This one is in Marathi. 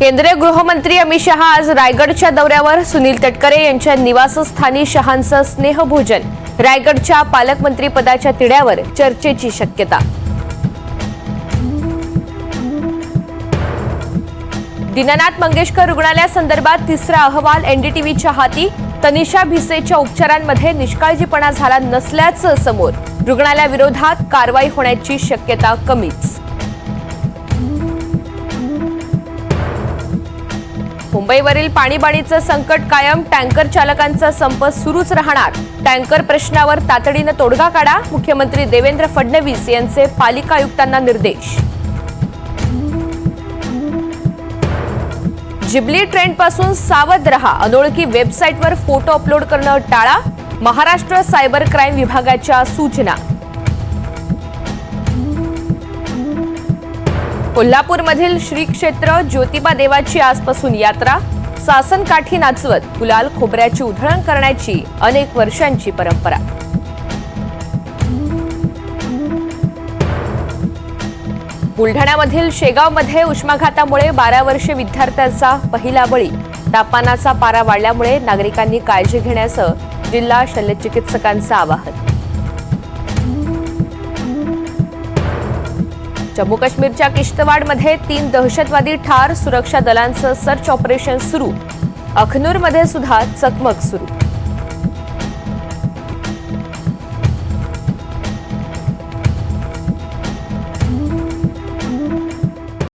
केंद्रीय गृहमंत्री अमित शहा आज रायगडच्या दौऱ्यावर. सुनील तटकरे यांच्या निवासस्थानी शहांचं स्नेहभोजन. रायगडच्या पालकमंत्री पदाच्या तिढ्यावर चर्चेची शक्यता. दीनानाथ मंगेशकर रुग्णालयासंदर्भात तिसरा अहवाल एनडीटीव्हीच्या हाती. तनिषा भिसेच्या उपचारांमध्ये निष्काळजीपणा झाला नसल्याचं समोर. रुग्णालयाविरोधात कारवाई होण्याची शक्यता कमीच. मुंबईवरील पाणीबाणीचं संकट कायम टँकर चालकांचा संप सुरूच राहणार. टँकर प्रश्नावर तातडीनं तोडगा काढा मुख्यमंत्री देवेंद्र फडणवीस यांचे पालिका आयुक्तांना निर्देश. जिबली ट्रेंडपासून सावध रहा अनोळखी वेबसाईटवर फोटो अपलोड करणं टाळा महाराष्ट्र सायबर क्राईम विभागाच्या सूचना. कोल्हापूरमधील श्री क्षेत्र ज्योतिबा देवाची आजपासून यात्रा सासन काठी नाचवत गुलाल खोबऱ्याची उधळण करण्याची अनेक वर्षांची परंपरा. बुलढाण्यामधील शेगावमध्ये उष्माघातामुळे बारा वर्षे विद्यार्थ्यांचा पहिला बळी तापमानाचा पारा वाढल्यामुळे नागरिकांनी काळजी घेण्याचं जिल्हा शल्यचिकित्सकांचं आवाहन. जम्मू काश्मीरच्या किश्तवाडमध्ये तीन दहशतवादी ठार सुरक्षा दलांचं सर्च ऑपरेशन सुरू. अखनूरमध्ये सुद्धा चकमक सुरू.